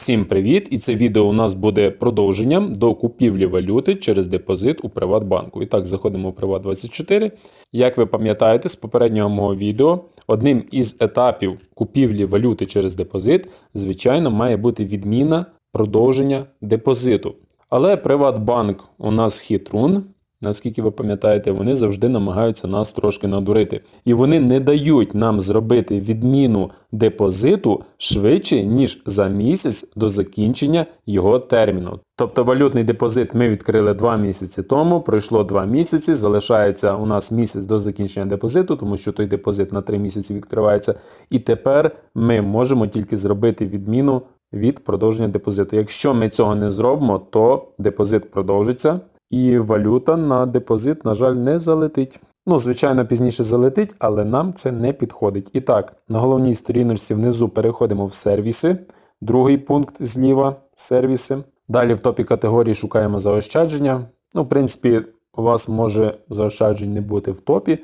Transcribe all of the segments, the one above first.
Всім привіт! І це відео у нас буде продовженням до купівлі валюти через депозит у Приватбанку. І так, заходимо в Приват24. Як ви пам'ятаєте з попереднього мого відео, одним із етапів купівлі валюти через депозит, звичайно, має бути відміна продовження депозиту. Але Приватбанк у нас хитрун. Наскільки ви пам'ятаєте, вони завжди намагаються нас трошки надурити. І вони не дають нам зробити відміну депозиту швидше, ніж за місяць до закінчення його терміну. Тобто валютний депозит ми відкрили 2 місяці тому, пройшло 2 місяці, залишається у нас місяць до закінчення депозиту, тому що той депозит на 3 місяці відкривається. І тепер ми можемо тільки зробити відміну від продовження депозиту. Якщо ми цього не зробимо, то депозит продовжиться. І валюта на депозит, на жаль, не залетить. Ну, звичайно, пізніше залетить, але нам це не підходить. І так, на головній сторіночці внизу переходимо в сервіси. Другий пункт зліва сервіси. Далі в топі категорії шукаємо заощадження. Ну, в принципі, у вас може заощаджень не бути в топі.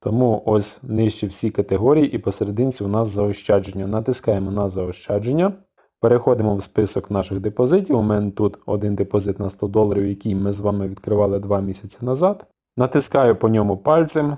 Тому ось нижче всі категорії і посерединці у нас заощадження. Натискаємо на заощадження. Переходимо в список наших депозитів. У мене тут один депозит на 100 доларів, який ми з вами відкривали 2 місяці назад. Натискаю по ньому пальцем.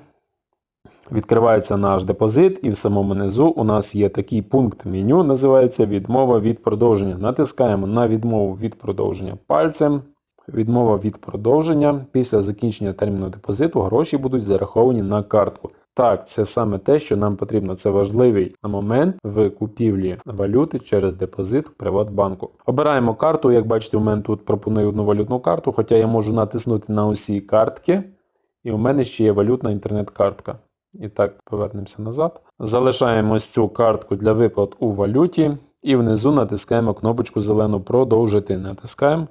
Відкривається наш депозит, і в самому низу у нас є такий пункт меню, називається відмова від продовження. Натискаємо на відмову від продовження пальцем. Відмова від продовження. Після закінчення терміну депозиту гроші будуть зараховані на картку. Так, це саме те, що нам потрібно. Це важливий момент в купівлі валюти через депозит в Приватбанку. Обираємо карту. Як бачите, у мене тут пропонує одну валютну карту, хоча я можу натиснути на усі картки, і у мене ще є валютна інтернет-картка. І так, повернемося назад. Залишаємо цю картку для виплат у валюті, і внизу натискаємо кнопочку зелену Продовжити. Натискаємо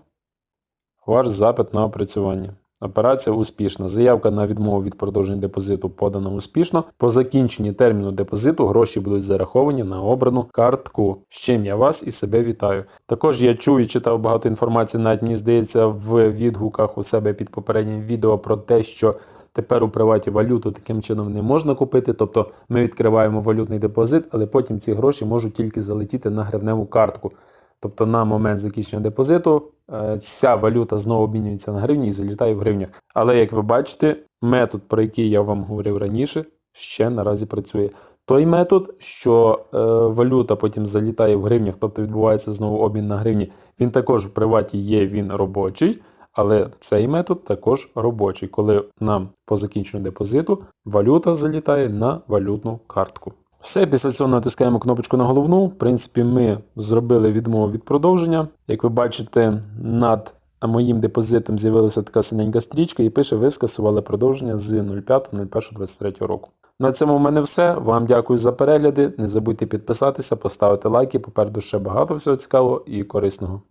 ваш запит на опрацювання. Операція успішна. Заявка на відмову від продовження депозиту подана успішно. По закінченні терміну депозиту гроші будуть зараховані на обрану картку. З чим я вас і себе вітаю. Також я чув і читав багато інформації, навіть мені здається, в відгуках у себе під попереднім відео про те, що тепер у приваті валюту таким чином не можна купити. Тобто ми відкриваємо валютний депозит, але потім ці гроші можуть тільки залетіти на гривневу картку. Тобто на момент закінчення депозиту ця валюта знову обмінюється на гривні і залітає в гривнях. Але як ви бачите, метод, про який я вам говорив раніше, ще наразі працює. Той метод, що е, валюта потім залітає в гривнях, тобто відбувається знову обмін на гривні, він також в приваті є, він робочий. Але цей метод також робочий, коли нам по закінченню депозиту валюта залітає на валютну картку. Все, після цього натискаємо кнопочку на головну. В принципі, ми зробили відмову від продовження. Як ви бачите, над моїм депозитом з'явилася така синенька стрічка і пише: ви скасували продовження з 05.01.23 року. На цьому в мене все. Вам дякую за перегляди. Не забудьте підписатися, поставити лайки. Попереду ще багато всього цікавого і корисного.